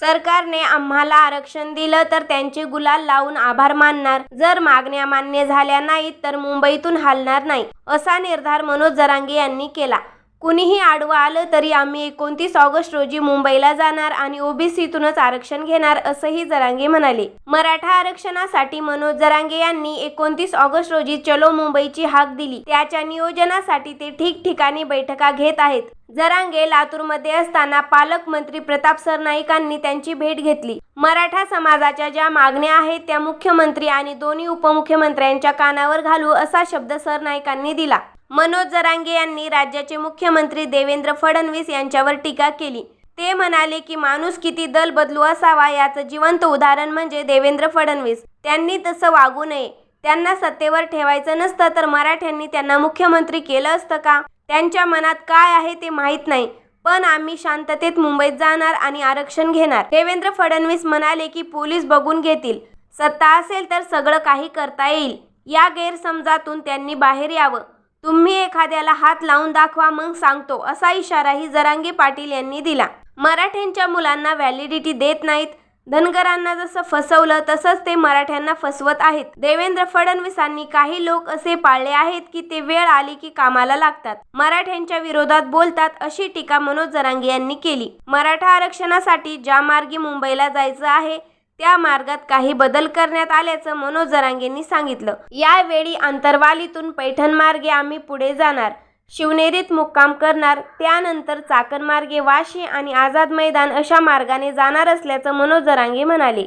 सरकारने आम्हाला आरक्षण दिलं तर त्यांचे गुलाल लावून आभार मानणार. जर मागण्या मान्य झाल्या नाहीत तर मुंबईतून हलणार नाही असा निर्धार मनोज जरांगे यांनी केला. कुणीही आडवं आलं तरी आम्ही एकोणतीस ऑगस्ट रोजी मुंबईला जाणार आणि ओबीसीतूनच आरक्षण घेणार असंही जरांगे म्हणाले. मराठा आरक्षणासाठी मनोज जरांगे यांनी एकोणतीस ऑगस्ट रोजी चलो मुंबईची हाक दिली. त्याच्या नियोजनासाठी ते ठिकठिकाणी बैठका घेत आहेत. जरांगे लातूरमध्ये असताना पालकमंत्री प्रताप सरनाईकांनी त्यांची भेट घेतली. मराठा समाजाच्या ज्या मागण्या आहेत त्या मुख्यमंत्री आणि दोन्ही उपमुख्यमंत्र्यांच्या कानावर घालू असा शब्द सरनाईकांनी दिला. मनोज जरांगे यांनी राज्याचे मुख्यमंत्री देवेंद्र फडणवीस यांच्यावर टीका केली. ते म्हणाले की माणूस किती दल बदलू असावा याचं जिवंत उदाहरण म्हणजे देवेंद्र फडणवीस. त्यांनी तसं वागू नये. त्यांना सत्तेवर ठेवायचं नसतं तर मराठ्यांनी त्यांना मुख्यमंत्री केलं असतं का? त्यांच्या मनात काय आहे ते माहीत नाही. पण आम्ही शांततेत मुंबईत जाणार आणि आरक्षण घेणार. देवेंद्र फडणवीस म्हणाले की पोलीस बघून घेतील. सत्ता असेल तर सगळं काही करता येईल. या गैरसमजातून त्यांनी बाहेर यावं. तुम्ही एखाद्याला हात लावून दाखवा मग सांगतो असा इशाराही जरांगे पाटील यांनी दिला. मराठ्यांच्या मुलांना व्हॅलिडिटी देत नाहीत. धनगरांना जसं फसवलं तसंच ते मराठ्यांना फसवत आहेत. देवेंद्र फडणवीसांनी काही लोक असे पाळले आहेत की ते वेळ आली की कामाला लागतात. मराठ्यांच्या विरोधात बोलतात अशी टीका मनोज जरांगे यांनी केली. मराठा आरक्षणासाठी ज्या मार्गी मुंबईला जायचं आहे त्या मार्गात काही बदल करण्यात आल्याचं मनोज जरांगेंनी सांगितलं. यावेळी आंतरवालीतून पैठण मार्गे आम्ही पुढे जाणार. शिवनेरीत मुक्काम करणार. त्यानंतर चाकण मार्गे वाशी आणि आझाद मैदान अशा मार्गाने जाणार असल्याचं मनोज जरांगे म्हणाले.